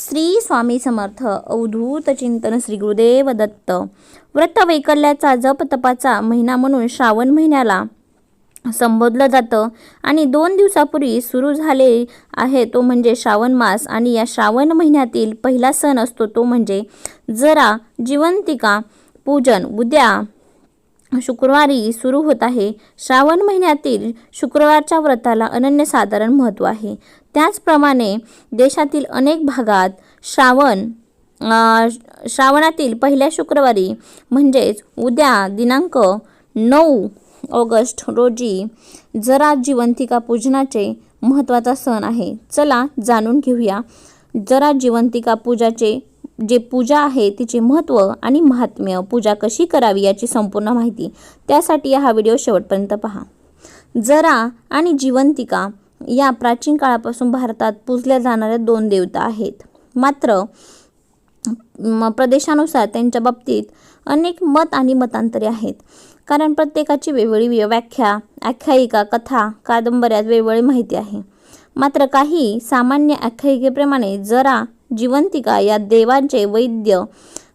श्री स्वामी समर्थ अवधूत चिंतन श्री गुरुदेव दत्त. व्रत वैकल्याचा जप तपाचा महिना म्हणून श्रावण महिन्याला संबोधलं जातं आणि दोन दिवसापूर्वी सुरू झाले आहे तो म्हणजे श्रावण मास आणि या श्रावण महिन्यातील पहिला सण असतो तो म्हणजे जरा जिवंतिका पूजन. उद्या शुक्रवारी सुरू होत आहे. श्रावण महिन्यातील शुक्रवारच्या व्रताला अनन्यसाधारण महत्त्व आहे. त्याचप्रमाणे देशातील अनेक भागात श्रावण श्रावणातील पहिल्या शुक्रवारी म्हणजेच उद्या दिनांक नऊ ऑगस्ट रोजी जरा जिवंतिका पूजनाचे महत्त्वाचा सण आहे. चला जाणून घेऊया. जरा जिवंतिका पूजाचे जे पूजा आहे तिचे महत्त्व आणि महात्म्य पूजा कशी करावी याची संपूर्ण माहिती त्यासाठी हा व्हिडिओ शेवटपर्यंत पहा. जरा आणि जिवंतिका या प्राचीन काळापासून भारतात पूजल्या जाणाऱ्या दोन देवता आहेत. मात्र म प्रदेशानुसार त्यांच्या बाबतीत अनेक मत आणि मतांतरे आहेत. कारण प्रत्येकाची वेगवेगळी व्य- व्याख्या आख्यायिका कथा कादंबऱ्यात वेगवेगळी माहिती आहे. मात्र काही सामान्य आख्यायिकेप्रमाणे जरा जिवंतिका या देवांचे वैद्य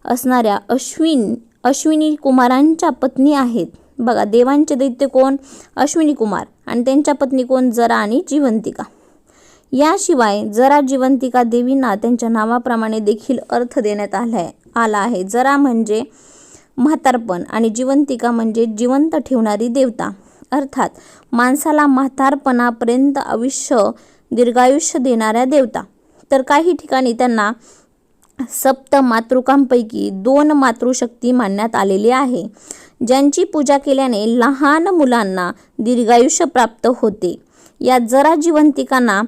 असणाऱ्या अश्विन अश्विनी कुमारांच्या पत्नी आहेत. बघा देवांचे दैत्य कोण? अश्विनी कुमार. आणि त्यांच्या पत्नी कोण? जरा आणि जिवंतिका. याशिवाय जरा जिवंतिका देवींना त्यांच्या नावाप्रमाणे देखील अर्थ देण्यात आलाय आला आहे. जरा म्हणजे म्हातारपण आणि जिवंतिका म्हणजे जिवंत ठेवणारी देवता. अर्थात माणसाला म्हातारपणापर्यंत आयुष्य दीर्घायुष्य देणाऱ्या देवता. तर काही ठिकाणी त्यांना सप्त मातृकांपैकी दोन मातृशक्ती मानण्यात आलेली आहे ज्यांची पूजा केल्याने लहान मुलांना दीर्घायुष्य प्राप्त होते. या जरा जिवंतिकांना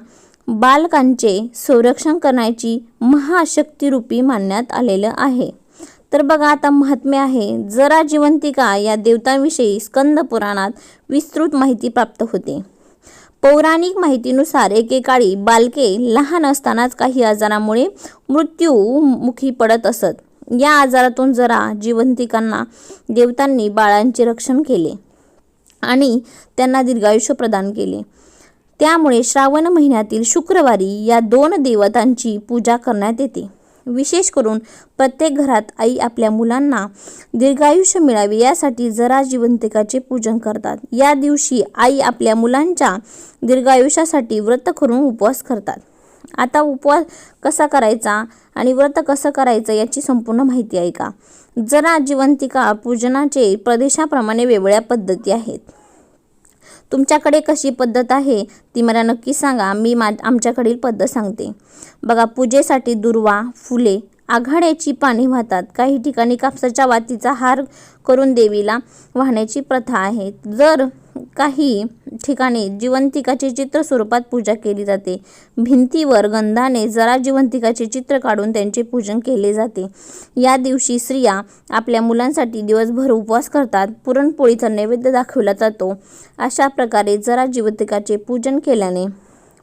बालकांचे संरक्षण करण्याची महाशक्तिरूपी मानण्यात आलेलं आहे. तर बघा आता महात्म्य आहे जरा जिवंतिका या देवतांविषयी स्कंद पुराणात विस्तृत माहिती प्राप्त होते. पौराणिक माहितीनुसार एकेकाळी बालके लहान असतानाच काही आजारामुळे मृत्यूमुखी पडत असत. या आजारातून जरा जिवंतिकांना देवतांनी बाळांचे रक्षण केले आणि त्यांना दीर्घायुष्य प्रदान केले. त्यामुळे श्रावण महिन्यातील शुक्रवारी या दोन देवतांची पूजा करण्यात येते. विशेष करून प्रत्येक घरात आई आपल्या मुलांना दीर्घायुष्य मिळावे यासाठी जरा जिवंतिकाचे पूजन करतात. या दिवशी आई आपल्या मुलांच्या दीर्घायुष्यासाठी व्रत करून उपवास करतात. आता उपवास कसा करायचा आणि व्रत कसं करायचं याची संपूर्ण माहिती ऐका. जरा जिवंतिका पूजनाचे प्रदेशाप्रमाणे वेगवेगळ्या पद्धती आहेत. तुमच्याकडे कशी पद्धत आहे ती मला नक्की सांगा. मी मा आमच्याकडील पद्धत सांगते. बघा पूजेसाठी दुर्वा फुले आघाड्याची पाने वाहतात. काही ठिकाणी कापसाच्या वातीचा हार करून देवीला वाहण्याची प्रथा आहे. जर काही ठिकाणी जिवंतिकाचे चित्र स्वरूपात पूजा केली जाते. भिंतीवर गंधाने जरा जिवंतिकाचे चित्र काढून त्यांचे पूजन केले जाते. या दिवशी स्त्रिया आपल्या मुलांसाठी दिवसभर उपवास करतात. पुरणपोळीचा नैवेद्य दाखवला जातो. अशा प्रकारे जरा जिवंतिकाचे पूजन केल्याने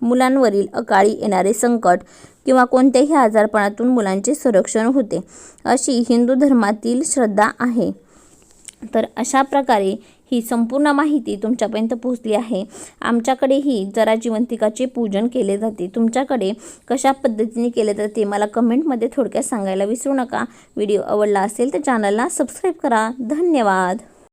मुलांवरील अकाळी येणारे संकट किंवा कोणत्याही आजारपणातून मुलांचे संरक्षण होते. अशी हिंदू धर्मातील श्रद्धा आहे. तर अशा प्रकारे ही संपूर्ण माहिती तुमच्यापर्यंत पोहोचली आहे. आमच्याकडेही जरा जिवंतिकाचे पूजन केले जाते. तुमच्याकडे कशा पद्धतीने केले जाते मला कमेंटमध्ये थोडक्यात सांगायला विसरू नका. व्हिडिओ आवडला असेल तर चॅनलला सबस्क्राईब करा. धन्यवाद.